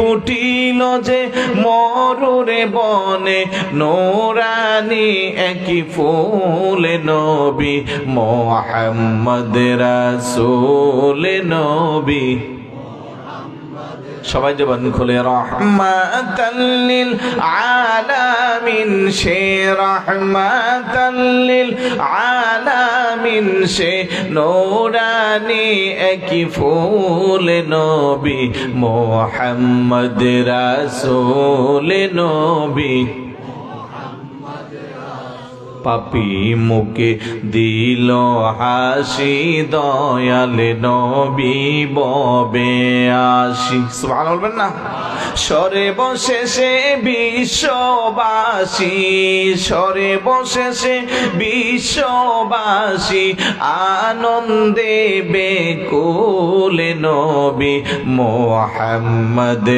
ফুটিল যে মরুরে বনে নোরানি একই ফুল নবী মোহাম্মদ রাসুল নবী। সবাই দেবেন খুলে রহমাতাল্লিল আলামিন সে রহমাতাল্লিল আলামিন সে নোরানি একই ফুল নবী, মোহাম্মদ রাসূল নবী। পাপি মুখে দিল হাসি, দয়াল নবী ববে আসি। সুবহান বলবেন না? সরে বসে সে বিশ্ববাসী সরে বসে সে বিশ্ববাসী, আনন্দে বেকুল নবী মোহাম্মদ